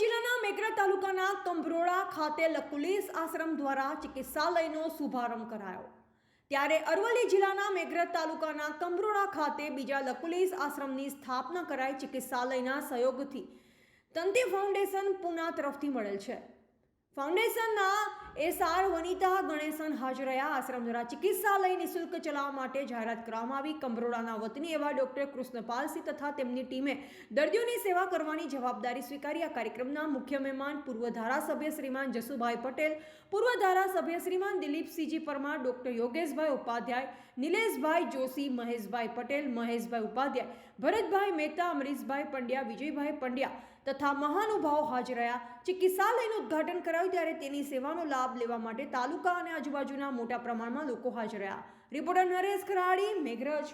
જિલ્લાના મેઘરજ તાલુકાના કંભરોળા ખાતે લકુલીસ આશ્રમ દ્વારા ચિકિત્સાલયનો શુભારંભ કરાયો. ત્યારે અરવલ્લી જિલ્લાના મેઘરજ તાલુકાના કંભરોળા ખાતે બીજા લકુલીસ આશ્રમની સ્થાપના કરાઈ ચિકિત્સાલયના સહયોગથી તંતી ફાઉન્ડેશન પુના તરફથી મળેલ છે. ફાઉન્ડેશનના એસઆર વનિતા ગણેશન હાજર રહ્યા. આશ્રમ દ્વારા ચિકિત્સાલય નિઃશુલ્ક ચલાવવા માટે જાહેરાત કરવામાં આવી. કમરોડાના વતની એવા ડોક્ટર કૃષ્ણપાલસિંહ તથા તેમની ટીમે દર્દીઓની સેવા કરવાની જવાબદારી સ્વીકારી. આ કાર્યક્રમના મુખ્ય મહેમાન પૂર્વ ધારાસભ્ય શ્રીમાન જસુભાઈ પટેલ, પૂર્વ ધારાસભ્ય શ્રીમાન દિલીપસિંહજી પરમાર, ડોક્ટર યોગેશભાઈ ઉપાધ્યાય, નિલેશભાઈ જોશી, મહેશભાઈ પટેલ, મહેશભાઈ ઉપાધ્યાય, ભરતભાઈ મહેતા, અમરીશભાઈ પંડ્યા, વિજયભાઈ પંડ્યા તથા મહાનુભાવો હાજર રહ્યા. ચિકિત્સાલયનું ઉદ્ઘાટન કરાયું ત્યારે તેની સેવાનો લાભ લેવા માટે તાલુકા અને આજુબાજુના મોટા પ્રમાણમાં લોકો હાજર રહ્યા. રિપોર્ટર નરેશ ખરાડી, મેઘરજ.